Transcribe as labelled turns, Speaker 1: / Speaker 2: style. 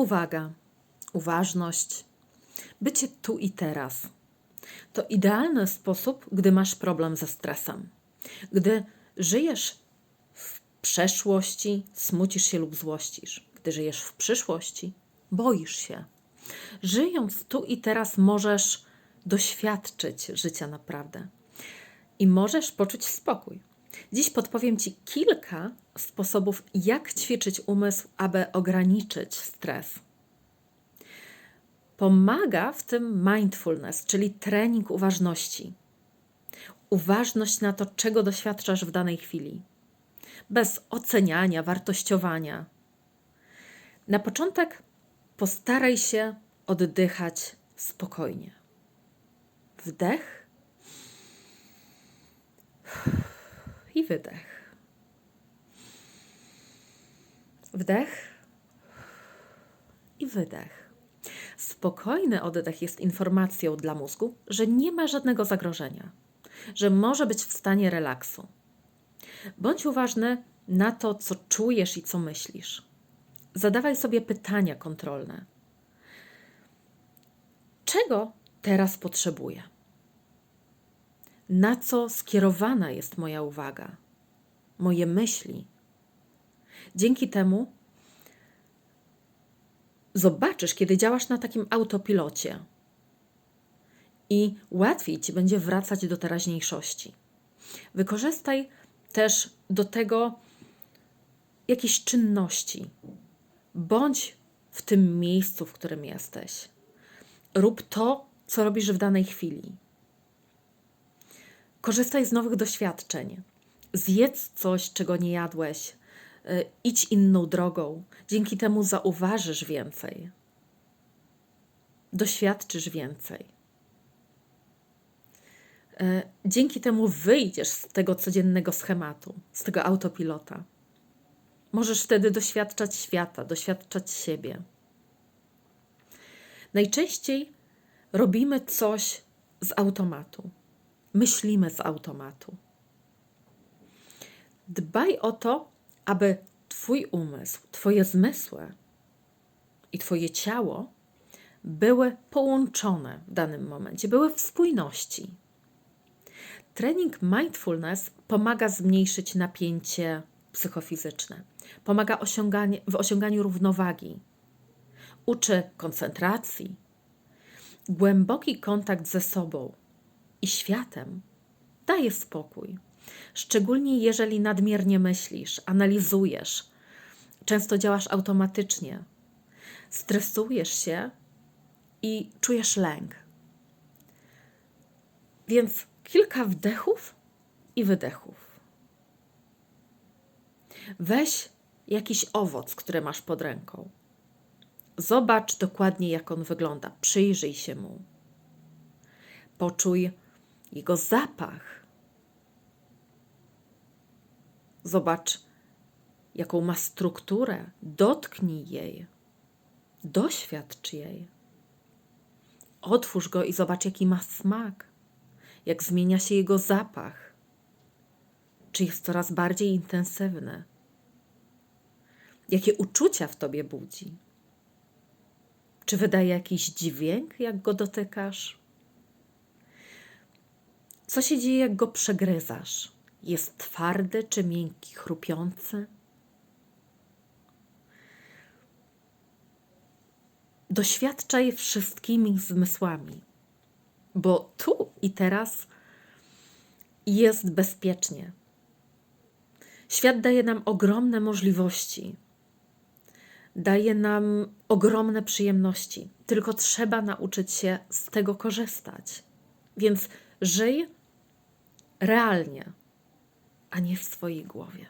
Speaker 1: Uwaga, uważność, bycie tu i teraz. To idealny sposób, gdy masz problem ze stresem. Gdy żyjesz w przeszłości, smucisz się lub złościsz. Gdy żyjesz w przyszłości, boisz się. Żyjąc tu i teraz, możesz doświadczyć życia naprawdę i możesz poczuć spokój. Dziś podpowiem Ci kilka sposobów, jak ćwiczyć umysł, aby ograniczyć stres. Pomaga w tym mindfulness, czyli trening uważności. Uważność na to, czego doświadczasz w danej chwili, bez oceniania, wartościowania. Na początek postaraj się oddychać spokojnie. Wdech i wydech. Wdech i wydech. Spokojny oddech jest informacją dla mózgu, że nie ma żadnego zagrożenia, że może być w stanie relaksu. Bądź uważny na to, co czujesz i co myślisz. Zadawaj sobie pytania kontrolne. Czego teraz potrzebuję? Na co skierowana jest moja uwaga, moje myśli? Dzięki temu zobaczysz, kiedy działasz na takim autopilocie i łatwiej ci będzie wracać do teraźniejszości. Wykorzystaj też do tego jakieś czynności. Bądź w tym miejscu, w którym jesteś. Rób to, co robisz w danej chwili. Korzystaj z nowych doświadczeń. Zjedz coś, czego nie jadłeś. Y, idź inną drogą. Dzięki temu zauważysz więcej. Doświadczysz więcej. Y, dzięki temu wyjdziesz z tego codziennego schematu, z tego autopilota. Możesz wtedy doświadczać świata, doświadczać siebie. Najczęściej robimy coś z automatu. Myślimy z automatu. Dbaj o to, aby Twój umysł, Twoje zmysły i Twoje ciało były połączone w danym momencie, były w spójności. Trening mindfulness pomaga zmniejszyć napięcie psychofizyczne, pomaga w osiąganiu równowagi, uczy koncentracji. Głęboki kontakt ze sobą i światem daje spokój. Szczególnie jeżeli nadmiernie myślisz, analizujesz, często działasz automatycznie, stresujesz się i czujesz lęk. Więc kilka wdechów i wydechów. Weź jakiś owoc, który masz pod ręką. Zobacz dokładnie, jak on wygląda. Przyjrzyj się mu. Poczuj jego zapach. Zobacz, jaką ma strukturę. Dotknij jej. Doświadcz jej. Otwórz go i zobacz, jaki ma smak, jak zmienia się jego zapach. Czy jest coraz bardziej intensywny? Jakie uczucia w tobie budzi? Czy wydaje jakiś dźwięk, jak go dotykasz? Co się dzieje, jak go przegryzasz? Jest twardy czy miękki, chrupiący? Doświadczaj wszystkimi zmysłami, bo tu i teraz jest bezpiecznie. Świat daje nam ogromne możliwości daje nam ogromne przyjemności, tylko trzeba nauczyć się z tego korzystać. Więc żyj realnie, a nie w swojej głowie.